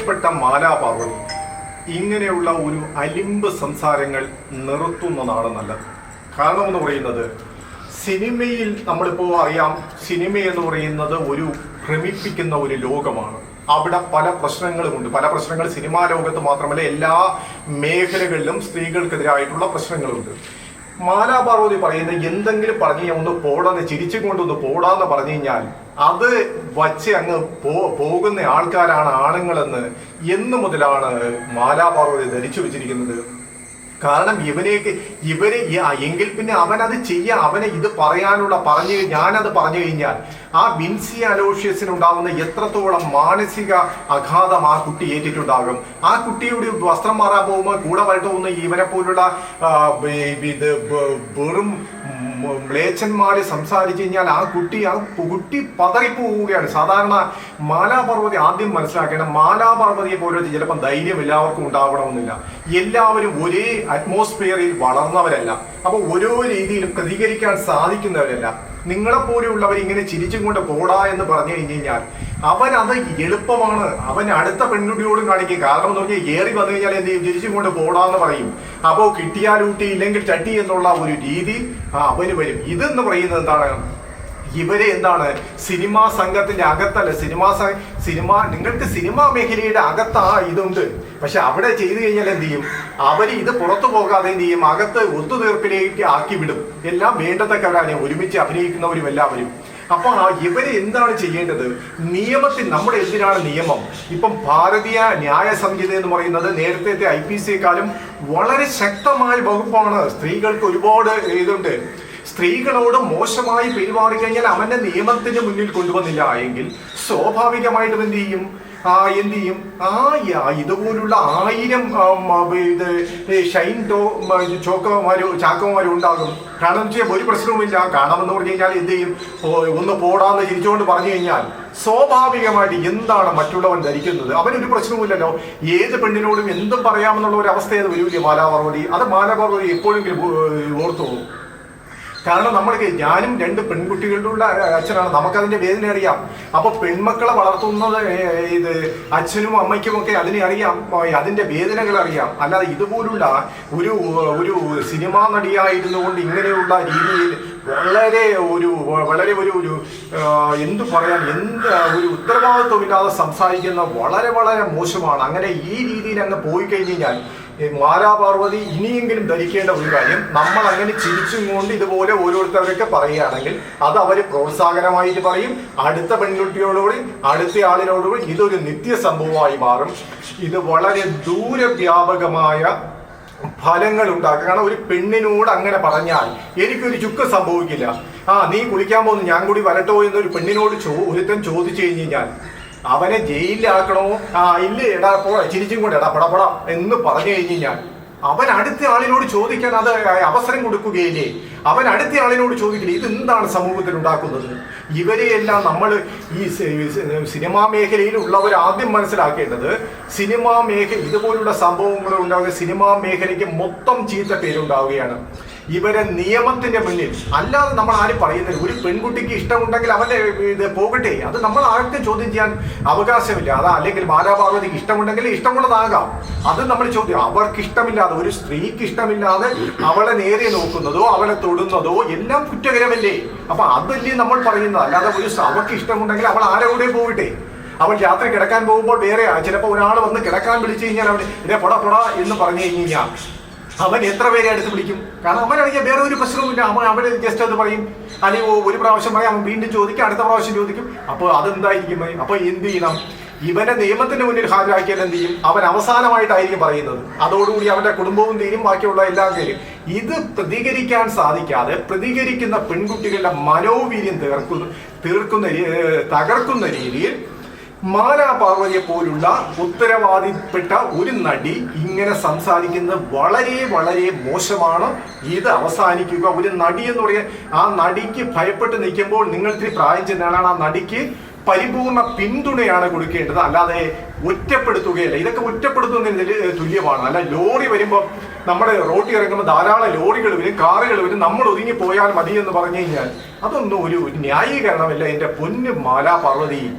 പ്രിയപ്പെട്ട മാലാ പാർവതി ഇങ്ങനെയുള്ള ഒരു അലിമ്പ് സംസാരങ്ങൾ നിർത്തുന്നതാണ് നല്ലത്. കാരണം എന്ന് പറയുന്നത് സിനിമയിൽ നമ്മളിപ്പോൾ അറിയാം സിനിമ എന്ന് പറയുന്നത് ഒരു ഭ്രമിപ്പിക്കുന്ന ഒരു ലോകമാണ്. അവിടെ പല പ്രശ്നങ്ങളുമുണ്ട്. പല പ്രശ്നങ്ങൾ സിനിമാ ലോകത്ത് മാത്രമല്ല എല്ലാ മേഖലകളിലും സ്ത്രീകൾക്കെതിരായിട്ടുള്ള പ്രശ്നങ്ങളുണ്ട്. മാലാ പാർവതി പറയുന്നത് എന്തെങ്കിലും പറഞ്ഞു കഴിഞ്ഞാൽ ഒന്ന് പോടാന്ന് ചിരിച്ചുകൊണ്ടൊന്ന് പോടാന്ന് പറഞ്ഞു കഴിഞ്ഞാൽ അത് വച്ച് അങ്ങ് പോകുന്ന ആൾക്കാരാണ് ആണുങ്ങളെന്ന് എന്നു മുതലാണ് മാലാപാർവതി ധരിച്ചു വെച്ചിരിക്കുന്നത്. കാരണം ഇവനേക്ക് ഇവർ എങ്കിൽ പിന്നെ അവനത് ചെയ്യാം അവനെ ഇത് പറയാനുള്ള പറഞ്ഞു ഞാനത് പറഞ്ഞു കഴിഞ്ഞാൽ ആ വിൻസി അലോഷ്യസിന് ഉണ്ടാകുന്ന എത്രത്തോളം മാനസിക അഘാതം ആ കുട്ടി ഏറ്റിട്ടുണ്ടാകും. ആ കുട്ടിയുടെ വസ്ത്രം മാറാൻ പോകുമ്പോൾ കൂടെ വരട്ട് പോകുന്ന ഇവനെ പോലുള്ള ഇത് വെറും മ്ലേച്ഛന്മാര് സംസാരിച്ചു കഴിഞ്ഞാൽ ആ കുട്ടി ആ കുട്ടി പതറിപ്പോവുകയാണ്. സാധാരണ മാലാപർവതി ആദ്യം മനസ്സിലാക്കേണ്ട മാലാപർവതിയെ പോലെ ചിലപ്പോൾ ധൈര്യം എല്ലാവർക്കും ഉണ്ടാവണമെന്നില്ല. എല്ലാവരും ഒരേ അറ്റ്മോസ്ഫിയറിൽ വളർന്നവരല്ല. അപ്പൊ ഓരോ രീതിയിലും പ്രതികരിക്കാൻ സാധിക്കുന്നവരല്ല. നിങ്ങളെപ്പോലെയുള്ളവർ ഇങ്ങനെ ചിരിച്ചും കൊണ്ട് പോടാ എന്ന് പറഞ്ഞു കഴിഞ്ഞു കഴിഞ്ഞാൽ അവൻ അത് എളുപ്പമാണ്. അവൻ അടുത്ത പെൺകുട്ടിയോടും കാണിക്കും. കാരണം എന്ന് പറഞ്ഞാൽ ഏറി വന്നു കഴിഞ്ഞാൽ എന്ത് ചെയ്യും? ചിരിച്ചും കൊണ്ട് പോടാന്ന് പറയും. അപ്പോൾ കിട്ടിയാലൂട്ടി ഇല്ലെങ്കിൽ ചട്ടി എന്നുള്ള ഒരു രീതി ആ അവന് വരും. ഇതെന്ന് പറയുന്നത് എന്താണ്? ഇവരെ എന്താണ്? സിനിമാ സംഘത്തിന്റെ അകത്തല്ല. സിനിമാ സിനിമ നിങ്ങൾക്ക് സിനിമാ മേഖലയുടെ അകത്ത് ഇതുണ്ട്. പക്ഷെ അവിടെ ചെയ്തു കഴിഞ്ഞാൽ എന്ത് ചെയ്യും? അവർ ഇത് പുറത്തു പോകാതെ എന്ത് ചെയ്യും? അകത്ത് ഒത്തുതീർപ്പിലേക്ക് ആക്കി വിടും എല്ലാം വേണ്ടത്തക്കവരാണ്. ഒരുമിച്ച് അഭിനയിക്കുന്നവരും എല്ലാവരും. അപ്പൊ ആ ഇവർ എന്താണ് ചെയ്യേണ്ടത്? നിയമത്തിൽ നമ്മുടെ എന്തിനാണ് നിയമം? ഇപ്പം ഭാരതീയ ന്യായ സംഹിത എന്ന് പറയുന്നത് നേരത്തെ ഐ പി സിയെക്കാളും വളരെ ശക്തമായ വകുപ്പാണ്. സ്ത്രീകൾക്ക് ഒരുപാട് ഇതുണ്ട്. സ്ത്രീകളോട് മോശമായി പെരുമാറി കഴിഞ്ഞാൽ അവന്റെ നിയമത്തിന് മുന്നിൽ കൊണ്ടുവന്നില്ല. എങ്കിൽ സ്വാഭാവികമായിട്ടും എന്ത് ചെയ്യും? എന്ത് ചെയ്യും ആ ഇതുപോലുള്ള ആയിരം ഇത് ഷൈൻ ടോ ചോക്കോമാരോ ചാക്കോമാരോ ഉണ്ടാകും കാരണം വെച്ചാൽ ഒരു പ്രശ്നവുമില്ല. കാണാമെന്ന് പറഞ്ഞു കഴിഞ്ഞാൽ എന്ത് ചെയ്യും? ഒന്ന് പോടാന്ന് ചിരിച്ചുകൊണ്ട് പറഞ്ഞു കഴിഞ്ഞാൽ സ്വാഭാവികമായിട്ട് എന്താണ് മറ്റുള്ളവൻ ധരിക്കുന്നത്? അവനൊരു പ്രശ്നവുമില്ലല്ലോ. ഏത് പെണ്ണിനോടും എന്തും പറയാമെന്നുള്ള ഒരു അവസ്ഥയത് വലിയ മാലാപർവതി അത് മാലാപർവതി എപ്പോഴെങ്കിലും ഓർത്തു പോകും കാരണം നമ്മൾക്ക് ഞാനും രണ്ട് പെൺകുട്ടികളുടെ ഉള്ള അച്ഛനാണ്. നമുക്കതിന്റെ വേദന അറിയാം. അപ്പൊ പെൺമക്കളെ വളർത്തുന്നത് ഇത് അച്ഛനും അമ്മയ്ക്കും ഒക്കെ അതിനെ അറിയാം. അതിന്റെ വേദനകൾ അറിയാം. അല്ലാതെ ഇതുപോലുള്ള ഒരു ഒരു സിനിമാ നടിയായിരുന്നു കൊണ്ട് ഇങ്ങനെയുള്ള രീതിയിൽ വളരെ ഒരു വളരെ ഒരു ഒരു എന്തു പറയാൻ എന്ത് ഒരു ഉത്തരവാദിത്വമില്ലാതെ സംസാരിക്കുന്ന വളരെ വളരെ മോശമാണ്. അങ്ങനെ ഈ രീതിയിൽ അങ്ങ് പോയി കഴിഞ്ഞ് കഴിഞ്ഞാൽ ഈ മാലാപാർവതി ഇനിയെങ്കിലും ധരിക്കേണ്ട ഒരു കാര്യം നമ്മൾ അങ്ങനെ ചിരിച്ചും കൊണ്ട് ഇതുപോലെ ഓരോരുത്തരൊക്കെ പറയുകയാണെങ്കിൽ അത് അവർ പ്രോത്സാഹനമായിട്ട് പറയും. അടുത്ത പെൺകുട്ടിയോടുകൂടി അടുത്ത ആളിനോടുകൂടി ഇതൊരു നിത്യ സംഭവമായി മാറും. ഇത് വളരെ ദൂരവ്യാപകമായ ഫലങ്ങൾ ഉണ്ടാക്കുക കാരണം ഒരു പെണ്ണിനോട് അങ്ങനെ പറഞ്ഞാൽ എനിക്കൊരു ചുക്ക് സംഭവിക്കില്ല. ആ നീ കുളിക്കാൻ പോകുന്നു ഞാൻ കൂടി വരട്ടോ എന്നൊരു പെണ്ണിനോട് ചോ ഒരുത്തൻ ചോദിച്ചു കഴിഞ്ഞ് കഴിഞ്ഞാൽ അവനെ ജയിലിലാക്കണോ? ആ ഇല്ല എടാ പോ ചിരിച്ചും കൊണ്ട് എടാ പടപട എന്ന് പറഞ്ഞു കഴിഞ്ഞു ഞാൻ അവൻ അടുത്ത ആളിനോട് ചോദിക്കാൻ അത് അവസരം കൊടുക്കുകയില്ലേ? അവൻ അടുത്ത ആളിനോട് ചോദിക്കില്ല ഇതെന്താണ് സമൂഹത്തിൽ ഉണ്ടാക്കുന്നത്? ഇവരെയെല്ലാം നമ്മൾ ഈ സിനിമാ മേഖലയിൽ ഉള്ളവർ ആദ്യം മനസ്സിലാക്കേണ്ടത് സിനിമാ മേഖല ഇതുപോലുള്ള സംഭവങ്ങൾ ഉണ്ടാവുക സിനിമാ മേഖലയ്ക്ക് മൊത്തം ചീത്ത പേരുണ്ടാവുകയാണ്. ഇവരെ നിയമത്തിന്റെ മുന്നിൽ. അല്ലാതെ നമ്മൾ ആരും പറയുന്നില്ല. ഒരു പെൺകുട്ടിക്ക് ഇഷ്ടമുണ്ടെങ്കിൽ അവന്റെ ഇത് പോകട്ടെ. അത് നമ്മൾ ആർക്കും ചോദ്യം ചെയ്യാൻ അവകാശമില്ല. അതാ അല്ലെങ്കിൽ ബാലാപാർവതിക്ക് ഇഷ്ടമുണ്ടെങ്കിൽ ഇഷ്ടമുള്ളതാകാം. അത് നമ്മൾ ചോദ്യം അവർക്ക് ഇഷ്ടമില്ലാതെ ഒരു സ്ത്രീക്ക് ഇഷ്ടമില്ലാതെ അവളെ നേരെ നോക്കുന്നതോ അവളെ തൊടുന്നതോ എല്ലാം കുറ്റകരമല്ലേ? അപ്പൊ അതല്ലേ നമ്മൾ പറയുന്നത്. അല്ലാതെ ഒരു അവർക്ക് ഇഷ്ടമുണ്ടെങ്കിൽ അവൾ ആരെ കൂടെ പോകട്ടെ? അവൾ രാത്രി കിടക്കാൻ പോകുമ്പോൾ വേറെ ചിലപ്പോൾ ഒരാൾ വന്ന് കിടക്കാൻ വിളിച്ചു കഴിഞ്ഞാൽ അവൻ ഇതേ പൊട പൊട എന്ന് പറഞ്ഞു കഴിഞ്ഞു കഴിഞ്ഞാൽ അവൻ എത്ര പേരെ അടുത്ത് വിളിക്കും? കാരണം അവനാണെങ്കിൽ വേറെ ഒരു പ്രശ്നവുമില്ല. അവൻ അവൻ ജസ്റ്റ് അത് പറയും. അല്ലെങ്കിൽ ഒരു പ്രാവശ്യം പറയും അവൻ വീണ്ടും ചോദിക്കും അടുത്ത പ്രാവശ്യം ചോദിക്കും. അപ്പോൾ അതെന്തായിരിക്കും? അപ്പോൾ എന്ത് ചെയ്യണം? ഇവനെ നിയമത്തിന്റെ മുന്നിൽ ഹാജരാക്കിയാൽ എന്ത് ചെയ്യും? അവൻ അവസാനമായിട്ടായിരിക്കും പറയുന്നത്. അതോടുകൂടി അവന്റെ കുടുംബവും തീരും ബാക്കിയുള്ള എല്ലാം തീരും ഇത് പ്രതികരിക്കാൻ സാധിക്കാതെ പ്രതികരിക്കുന്ന പെൺകുട്ടികളുടെ മനോവീര്യം തീർക്കുന്ന തീർക്കുന്ന തകർക്കുന്ന രീതിയിൽ മാലാ പാർവതിയെ പോലുള്ള ഉത്തരവാദിപ്പെട്ട ഒരു നടി ഇങ്ങനെ സംസാരിക്കുന്നത് വളരെ വളരെ മോശമാണ്. ഇത് അവസാനിക്കുക. ഒരു നടി എന്ന് പറയാൻ ആ നടിക്ക് ഭയപ്പെട്ട് നിൽക്കുമ്പോൾ നിങ്ങൾ ഇത്തിരി പ്രായം ചെന്നാലാണ് ആ നടിക്ക് പരിപൂർണ പിന്തുണയാണ് കൊടുക്കേണ്ടത്. അല്ലാതെ ഒറ്റപ്പെടുത്തുകയല്ല. ഇതൊക്കെ ഒറ്റപ്പെടുത്തുന്നതിന് തുല്യമാണ്. അല്ല ലോറി വരുമ്പോൾ നമ്മുടെ റോട്ടിൽ ഇറങ്ങുമ്പോൾ ധാരാളം ലോറികൾ വരും കാറുകൾ വരും. നമ്മൾ ഒതുങ്ങി പോയാൽ മതി എന്ന് പറഞ്ഞു കഴിഞ്ഞാൽ അതൊന്നും ഒരു ന്യായീകരണമല്ല. എന്റെ പൊന്നു മാലാ പാർവതി.